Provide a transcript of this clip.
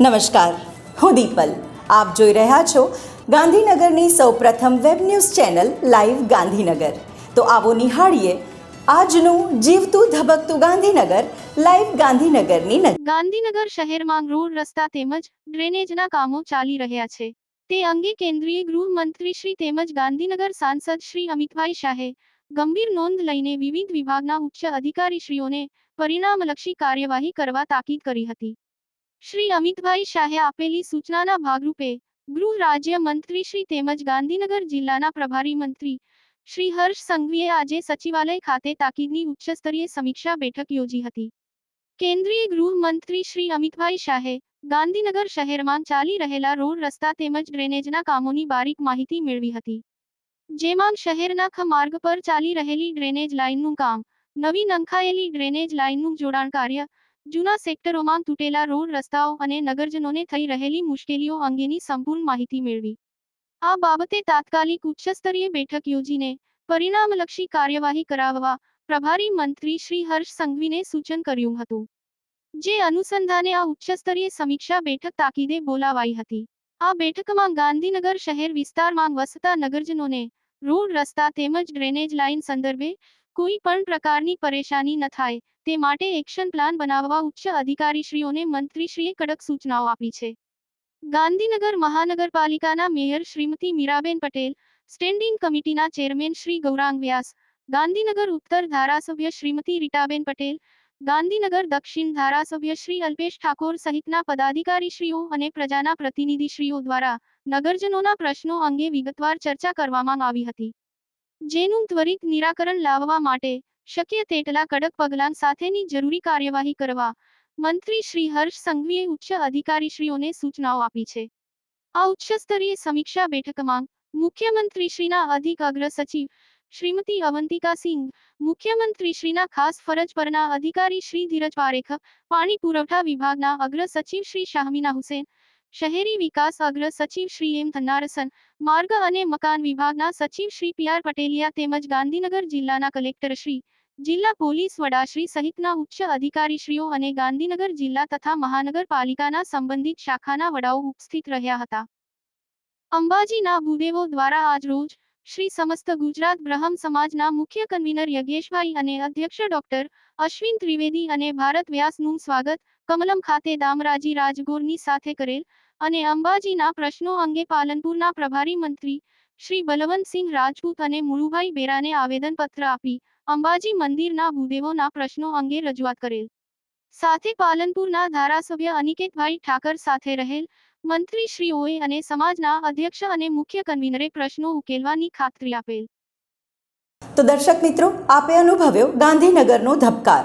નમસ્કાર. હું દીપલ. આપ જોઈ રહ્યા છો ગાંધીનગરની સૌપ્રથમ web news channel live Gandhinagar. તો આવો નિહાળીએ આજનું જીવતું ધબકતું ગાંધીનગર લાઈવ ગાંધીનગરની ગાંધીનગર શહેરમાં રોડ, રસ્તા તેમજ ડ્રેનેજના કામો ચાલી રહ્યા છે. તે અંગે કેન્દ્રીય ગૃહમંત્રી શ્રી તેમજ ગાંધીનગર સાંસદ શ્રી અમિતભાઈ શાહે ગંભીર નોંધ લઈને વિવિધ વિભાગના ઉચ્ચ અધિકારીશ્રીઓને પરિણામલક્ષી કાર્યવાહી કરવા તાકીદ કરી હતી. શ્રી અમિતભાઈ શાહે આપેલી સૂચનાના ભાગરૂપે ગૃહ રાજ્ય મંત્રી શ્રી તેમજ ગાંધીનગર જિલ્લાના પ્રભારી મંત્રી શ્રી હર્ષ સંઘવીએ આજે સચિવાલય ખાતે તાકીદની ઉચ્ચસ્તરીય સમીક્ષા બેઠક યોજી હતી. કેન્દ્રીય ગૃહમંત્રી શ્રી અમિતભાઈ શાહે ગાંધીનગર શહેરમાં ચાલી રહેલા રોડ રસ્તા તેમજ ડ્રેનેજના કામોની બારીક માહિતી મેળવી હતી. જેમાં શહેરના ખ માર્ગ પર ચાલી રહેલી ડ્રેનેજ લાઇનનું કામ, નવી નંખાયેલી ડ્રેનેજ લાઇનનું જોડાણ કાર્ય જૂના સેક્ટરોમાં તૂટેલા રોડ રસ્તાઓ અને નગરજનોને થઈ રહેલી મુશ્કેલીઓ અંગેની સંપૂર્ણ માહિતી મેળવી. આ બાબતે તાત્કાલિક ઉચ્ચસ્તરીય બેઠક યોજીને પરિણામલક્ષી કાર્યવાહી કરાવવા પ્રભારી મંત્રી શ્રી હર્ષ સંઘવીને સૂચન કર્યું હતું, જે અનુસંધાને આ ઉચ્ચસ્તરીય સમીક્ષા બેઠક તાકીદે બોલાવાઈ હતી. આ બેઠકમાં ગાંધીનગર શહેર વિસ્તારમાં વસતા નગરજનોને રોડ રસ્તા તેમજ ડ્રેનેજ લાઇન સંદર્ભે કોઈ પણ પ્રકારની પરેશાની ન થાય. તે માટે એક્શન પ્લાન બનાવવા ઉચ્ચ અધિકારીશ્રીઓને મંત્રીશ્રીએ કડક સૂચનાઓ આપી છે. ગાંધીનગર મહાનગરપાલિકાના મેયર શ્રીમતી મીરાબેન પટેલ, સ્ટેન્ડિંગ કમિટીના ચેરમેન શ્રી ગૌરાંગ વ્યાસ, ગાંધીનગર ઉત્તર ધારાસભ્ય શ્રીમતી રીટાબેન પટેલ, ગાંધીનગર દક્ષિણ ધારાસભ્ય શ્રી અલ્પેશ ઠાકોર સહિતના પદાધિકારીશ્રીઓ અને પ્રજાના પ્રતિનિધિશ્રીઓ દ્વારા નગરજનોના પ્રશ્નો અંગે વિગતવાર ચર્ચા કરવામાં આવી હતી. જેનું ત્વરિત નિરાકરણ લાવવા માટે શક્ય તેટલા કડક પગલાં સાથેની જરૂરી કાર્યવાહી કરવા મંત્રી શ્રી હર્ષ સંઘવીએ ઉચ્ચ અધિકારીશ્રીઓને સૂચનાઓ આપી છે. આ ઉચ્ચસ્તરીય સમીક્ષા બેઠકમાં મુખ્યમંત્રીશ્રીના અધિક અગ્ર શ્રીમતી અવંતિકા સિંહ મુખ્યમંત્રીશ્રીના ખાસ ફરજ પરના અધિકારી શ્રી ધીરજ પારેખ, પાણી પુરવઠા વિભાગના અગ્ર સચિવ શ્રી શાહમીના હુસેન શહેરી વિકાસ અગ્ર સચિવ શ્રી એમ થન્નારસન માર્ગ અને મકાન વિભાગના સચિવ શ્રી પી આર પટેલિયા તેમજ ગાંધીનગર જિલ્લાના કલેક્ટર શ્રી, જિલ્લા પોલીસ વડાશ્રી સહિતના ઉચ્ચ અધિકારીશ્રીઓ અને ગાંધીનગર જિલ્લા તથા મહાનગરપાલિકાના સંબંધિત શાખાના વડાઓ ઉપસ્થિત રહ્યા હતા. અંબાજીના ભૂદેવો દ્વારા આજરોજ શ્રી સમસ્ત ગુજરાત બ્રહ્મ સમાજના મુખ્ય કન્વીનર યજ્ઞેશભાઈ અને અધ્યક્ષ ડોક્ટર અશ્વિન ત્રિવેદી અને ભારત વ્યાસનું સ્વાગત કમલમ ખાતે દામરાજી રાજગોરની સાથે કરેલ અને અંબાજીના પ્રશ્નો અંગે પાલનપુરના પ્રભારી મંત્રી શ્રી બલવંતસિંહ રાજપૂત અને મુળુભાઈ બેરાને આવેદનપત્ર આપી અંબાજી મંદિરના ભૂદેવોના પ્રશ્નો અંગે રજૂઆત કરેલ. સાથે પાલનપુરના ધારાસભ્ય અનિકેતભાઈ ઠાકર સાથે રહેલ મંત્રીશ્રીઓએ અને સમાજના અધ્યક્ષ અને મુખ્ય કન્વીનરે પ્રશ્નો ઉકેલવાની ખાતરી આપેલ. તો દર્શક મિત્રો, આપે અનુભવ્યો ગાંધીનગરનો ધબકાર.